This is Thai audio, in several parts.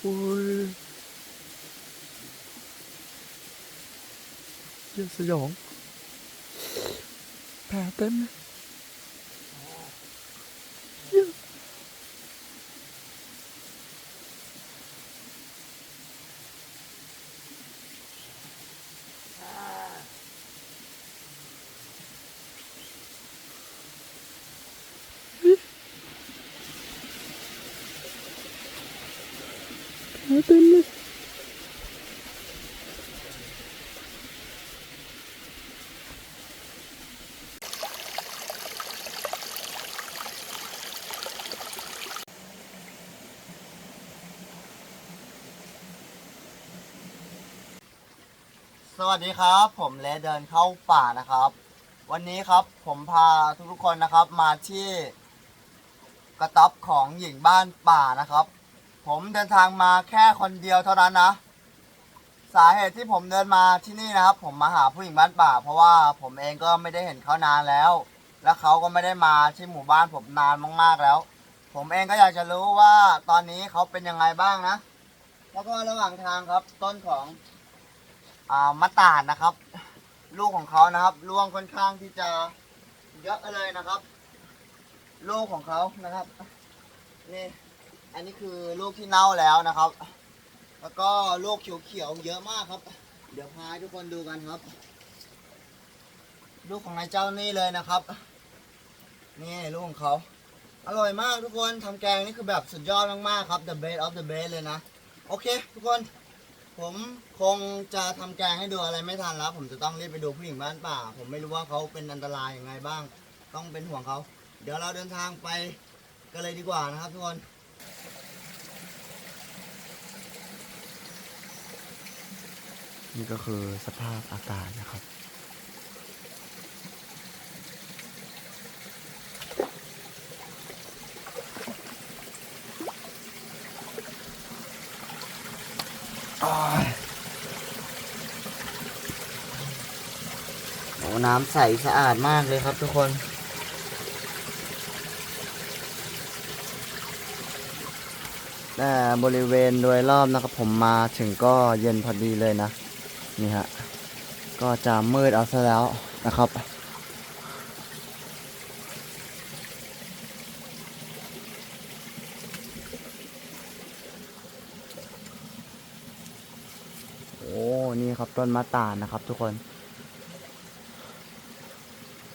โอ้ยเยี่ยสยอง แผลเต็มเลยเหี้ยแผลเต็มเลย สวัสดีครับ ผมเลเดินเข้าป่านะครับ วันนี้ครับผมพาทุกๆคนนะครับมาที่กระต๊อบของหญิงบ้านป่านะครับ ผมเดินทางมาแค่คนเดียวเท่านั้นนะ สาเหตุที่ผมเดินมาที่นี่นะครับ ผมมาหาผู้หญิงบ้านป่า เพราะว่าผมเองก็ไม่ได้เห็นเขานานแล้ว และเขาก็ไม่ได้มาที่หมู่บ้านผมนานมากๆแล้ว ผมเองก็อยากจะรู้ว่าตอนนี้เขาเป็นยังไงบ้างนะ แล้วก็ระหว่างทางครับต้นของ อ่ามะตาดนะครับ ลูกของเขานะครับร่วงค่อนข้างที่จะเยอะเลยนะครับ ลูกของเขานะครับนี่อันนี้คือลูกที่เน่าแล้วนะครับ แล้วก็ลูกเขียวๆเยอะมากครับ เดี๋ยวพาให้ทุกคนดูกันครับ ลูกของนายเจ้านี่เลยนะครับ นี่ลูกของเขาอร่อยมากทุกคนทำแกงนี่คือแบบสุดยอดมากๆครับ the best of the best เลยนะ โอเค ทุกคน ผมคงจะทำแกงให้ดูอะไรไม่ทันแล้ว ผมจะต้องรีบไปดูผู้หญิงบ้านป่า ผมไม่รู้ว่าเขาเป็นอันตรายยังไงบ้าง ต้องเป็นห่วงเขา เดี๋ยวเราเดินทางไปกันเลยดีกว่านะครับทุกคน นี่ก็คือสภาพอากาศนะครับ โอ้น้ำใสสะอาดมากเลยครับทุกคนแต่บริเวณโดยรอบนะครับผมมาถึงก็เย็นพอดีเลยนะ นี่ฮะ ก็จะมืดเอาซะแล้วนะครับ โอ้ นี่ครับ ต้นมะตาดนะครับ ทุกคน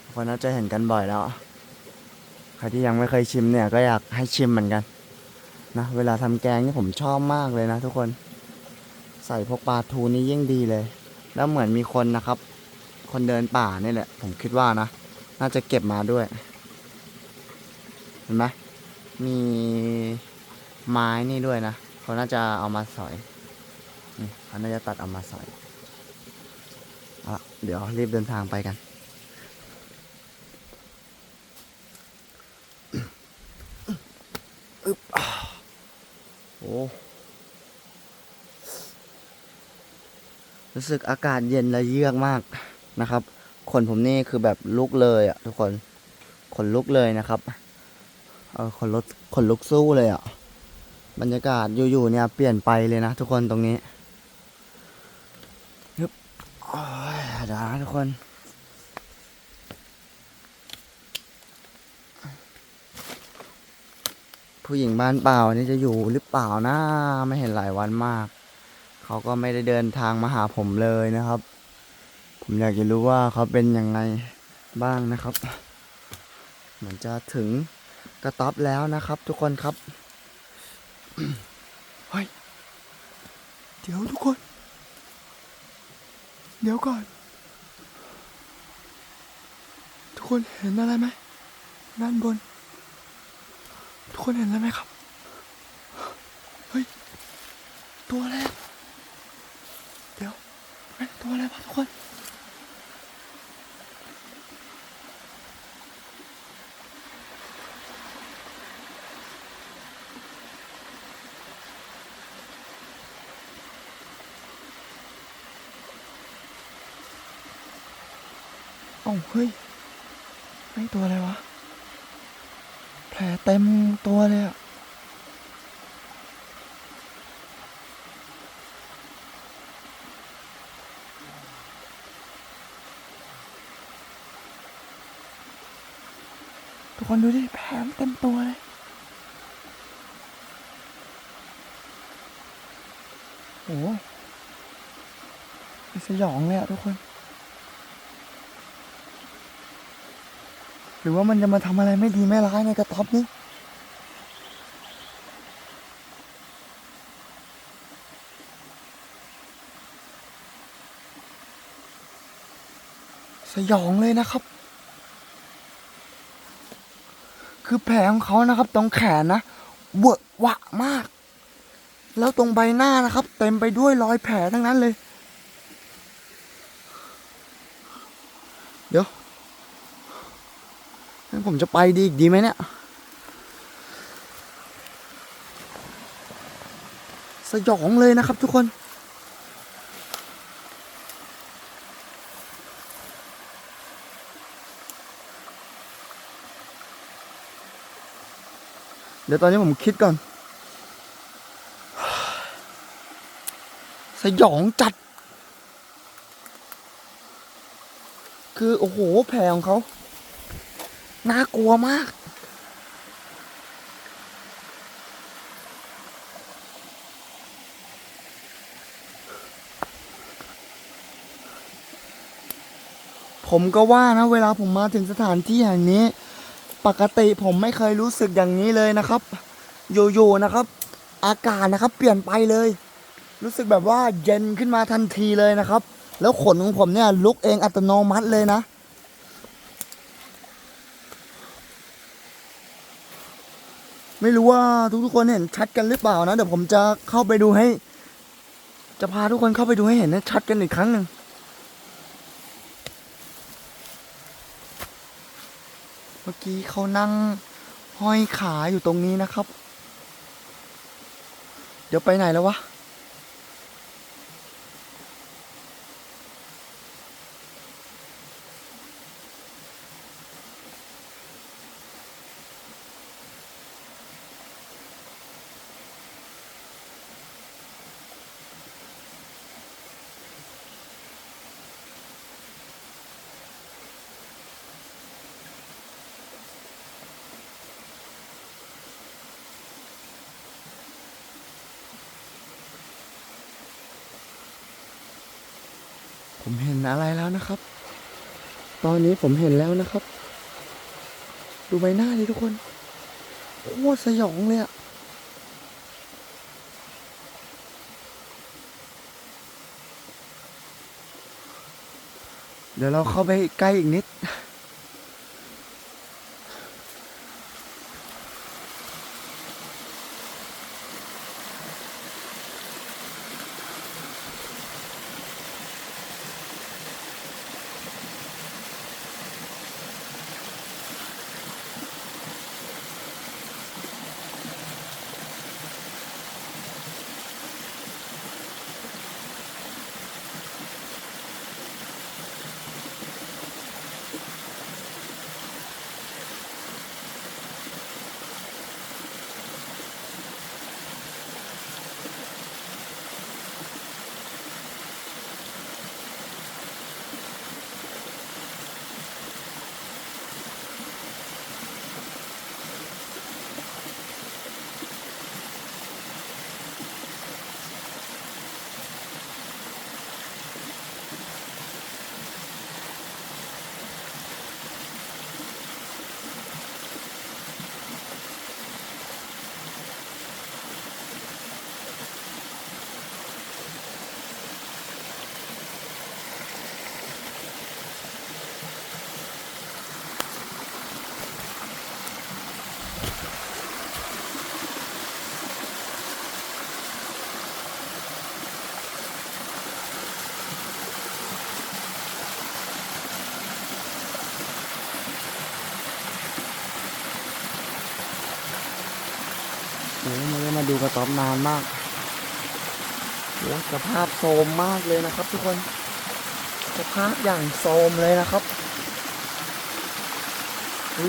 ทุกคนน่าจะเห็นกันบ่อยแล้ว ใครที่ยังไม่เคยชิมเนี่ยก็อยากให้ชิมเหมือนกันนะเวลาทำแกงนี่ผมชอบมากเลยนะ ทุกคนใส่พวกปลาทูนี่ยิ่งดีเลย แล้วเหมือนมีคนนะครับ คนเดินป่านี่แหละ ผมคิดว่านะ น่าจะเก็บมาด้วย เห็นไหมมีไม้นี่ด้วยนะ เขาน่าจะเอามาสอยนี่เขาน่าจะตัดเอามาสอย เอาละเดี๋ยวรีบเดินทางไปกัน โอ้ รู้สึกอากาศเย็นและเยือกมากนะครับคนผมนี่คือแบบลุกเลยอะทุกคน ขนลุกเลยนะครับ เออขนลุกขนลุกสู้เลยอะ บรรยากาศอยู่ๆเนี่ยเปลี่ยนไปเลยนะทุกคนตรงนี้ยึบโอ้ยเดี๋ยวนะทุก คน ผู้หญิงบ้านเปล่านี่จะอยู่หรือเปล่านะไม่เห็นหลายวันมาก เขาก็ไม่ได้เดินทางมาหาผมเลยนะครับ ผมอยากจะรู้ว่าเขาเป็นยังไงบ้างนะครับ เหมือนจะถึงกระต๊อบแล้วนะครับ ทุกคนครับเฮ้ยเดี๋ยวทุกคน เดี๋ยวก่อน ทุกคนเห็นอะไรไหมด้านบน ทุกคนเห็นอะไรไหมครับ เฮ้ย ตัวอะไรเดี๋ยวตัวอะไรวะทุกคนเอ้าเฮ้ย ตัวอะไรวะ แผลเต็มตัวเลยอะทุกคนดูดิแผลเต็มตัวเลยโอ้ยสยองเลยอะทุกคน หรือว่ามันจะมาทำอะไรไม่ดีไม่ร้ายในกระต๊อบนี้สยองเลยนะครับ คือแผลของเขานะครับ ตรงแขนนะเวอะหวะมาก แล้วตรงใบหน้านะครับ เต็มไปด้วยรอยแผลทั้งนั้นเลย เดี๋ยว ผมจะไปดีอีกดีไหมเนี่ยสยองเลยนะครับทุกคนเดี๋ยวตอนนี้ผมคิดก่อน สยองจัด คือ โอ้โห แผลของเขา น่ากลัวมาก ผมก็ว่านะ เวลาผมมาถึงสถานที่แห่งนี้ ปกติผมไม่เคยรู้สึกอย่างนี้เลยนะครับอยู่ๆนะครับ อากาศนะครับ เปลี่ยนไปเลย รู้สึกแบบว่าเย็นขึ้นมาทันทีเลยนะครับ แล้วขนของผมเนี่ยลุกเองอัตโนมัติเลยนะ ไม่รู้ว่าทุกๆคนเห็นชัดกันหรือเปล่านะเดี๋ยวผมจะเข้าไปดูให้ จะพาทุกคนเข้าไปดูให้เห็นให้ชัดกันอีกครั้งหนึ่งเมื่อกี้เขานั่งห้อยขาอยู่ตรงนี้นะครับ เดี๋ยวไปไหนแล้ววะ ผมเห็นอะไรแล้วนะครับ ตอนนี้ผมเห็นแล้วนะครับ ดูใบหน้าดิทุกคน โคตรสยองเลยอะเดี๋ยวเราเข้าไปใกล้อีกนิด โอ้ไม่ได้มาดูกระต๊อบนานมากโอ้สภาพโทรมมากเลยนะครับ ทุกคนสภาพอย่างโทรมเลยนะครับดู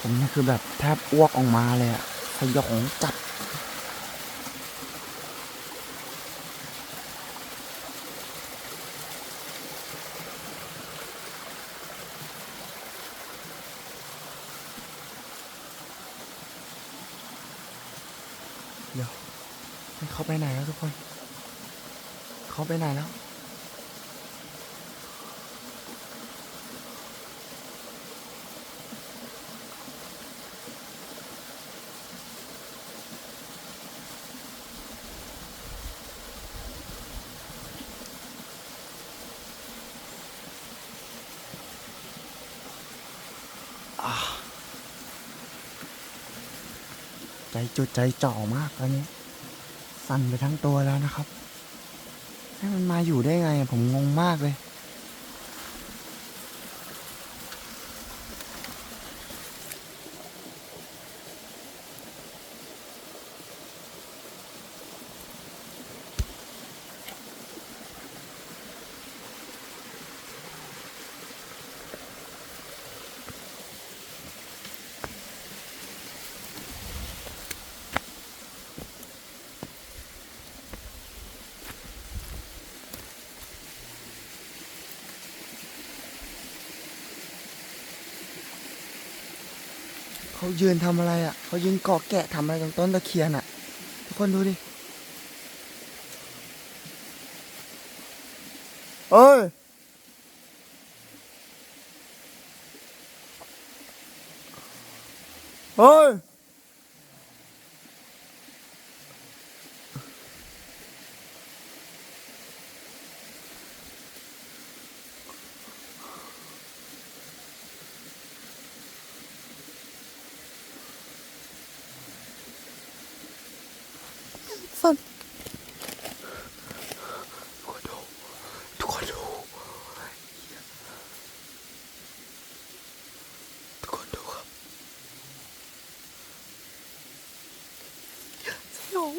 ผมนี่คือแบบแทบอ้วกออกมาเลยอะสยองจัด เดี๋ยวเขาไปไหนแล้วทุกคน เขาไปไหนแล้ว ใจจุดใจจ่อมากตอนนี้ สั่นไปทั้งตัวแล้วนะครับ ให้มันมาอยู่ได้ไง ผมงงมากเลย เขายืนทำอะไรอะเขายืนเกาะแกะทำอะไรตรงต้นตะเคียนอะ ทุกคนดูดิเอ้ยเฮ้ย สั่นทุกคนดูทุกคนดูทุกคนดูครับสยอง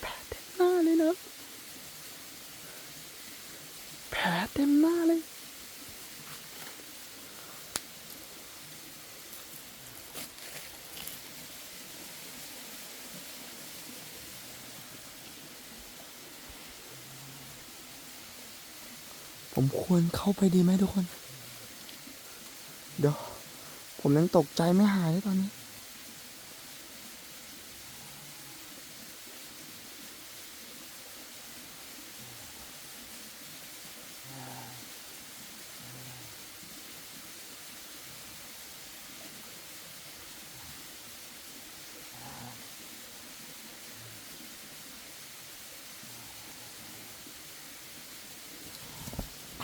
แผลเต็มหน้าเลยนะแผลเต็มหน้าเลย ผมควรเข้าไปดีไหมทุกคน เดี๋ยว ผมยังตกใจไม่หายเลยตอนนี้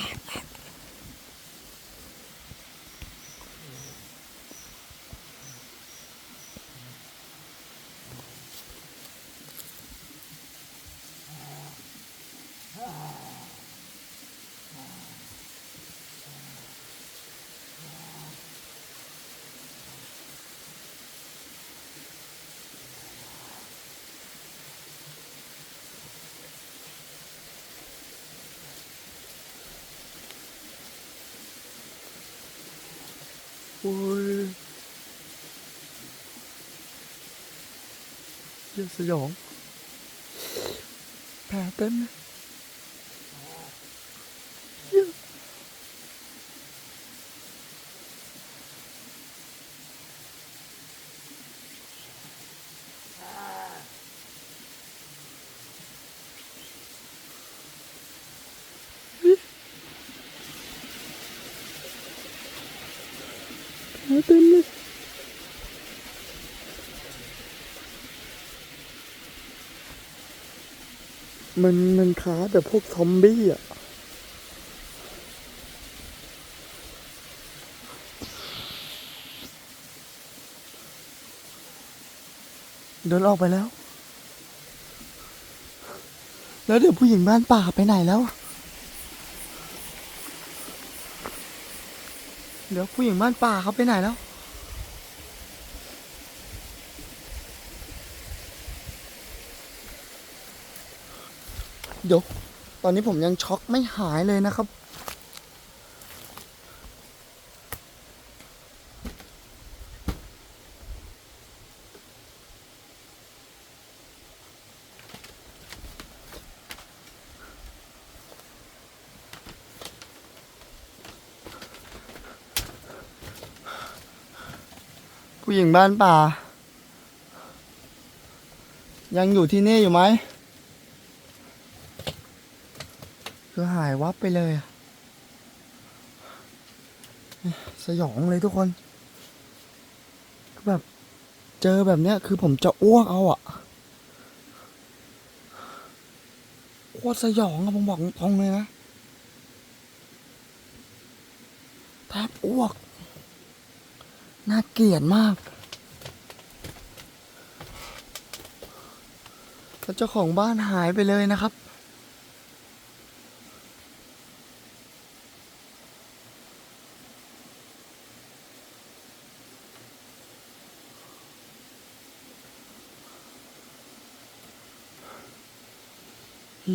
Mm-hmm. ยเยอะสยองแผลเต็มเลยเหี้ยแผลเต็มเลย มันมันค้าแต่พวกซอมบี้อะเดินออกไปแล้ว แล้วเดี๋ยวผู้หญิงบ้านป่าไปไหนแล้วอะเดี๋ยวผู้หญิงบ้านป่าเขาไปไหนแล้ว ดี๋ยว ตอนนี้ผมยังช็อกไม่หายเลยนะครับ ผู้หญิงบ้านป่า ยังอยู่ที่นี่อยู่ไหม คือหายวับไปเลยสยองเลยทุกคนคือแบบเจอแบบเนี้ยคือผมจะอ้วกเอาอะโคตรสยองอะผมบอกตรงเลยนะแทบอ้วก น่าเกลียดมากแล้วเจ้าของบ้านหายไปเลยนะครับ เด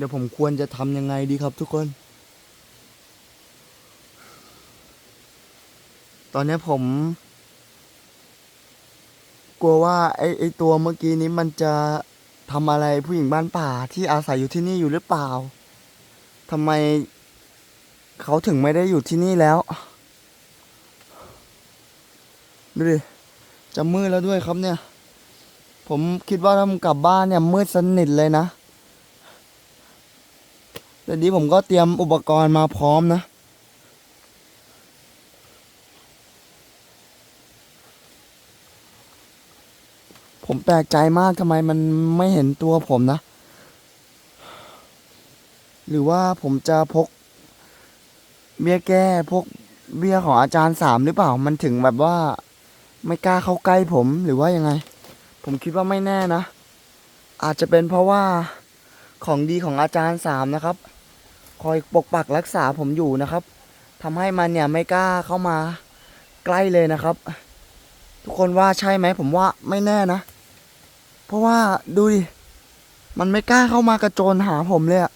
ี๋ยวผมควรจะทำยังไงดีครับทุกคน ตอนนี้ผม กลัวว่าไอ้ไอ้ตัวเมื่อกี้นี้มันจะทำอะไรผู้หญิงบ้านป่าที่อาศัยอยู่ที่นี่อยู่หรือเปล่าทำไม เขาถึงไม่ได้อยู่ที่นี่แล้ว ดูดิ จะมืดแล้วด้วยครับเนี่ย ผมคิดว่าถ้าผมกลับบ้านเนี่ยมืดสนิทเลยนะ แต่นี้ผมก็เตรียมอุปกรณ์มาพร้อมนะผมแปลกใจมากทำไมมันไม่เห็นตัวผมนะ หรือว่าผมจะพก เบี้ยแก้พวกเบี้ยของอาจารย์สามหรือเปล่า มันถึงแบบว่า ไม่กล้าเข้าใกล้ผมหรือว่ายังไง ผมคิดว่าไม่แน่นะ อาจจะเป็นเพราะว่าของดีของอาจารย์สามนะครับ คอยปกปักรักษาผมอยู่นะครับทำให้มันเนี่ยไม่กล้าเข้ามาใกล้เลยนะครับ ทุกคนว่าใช่ไหมผมว่าไม่แน่นะ เพราะว่าดูดิมันไม่กล้าเข้ามากระโจนหาผมเลยอะ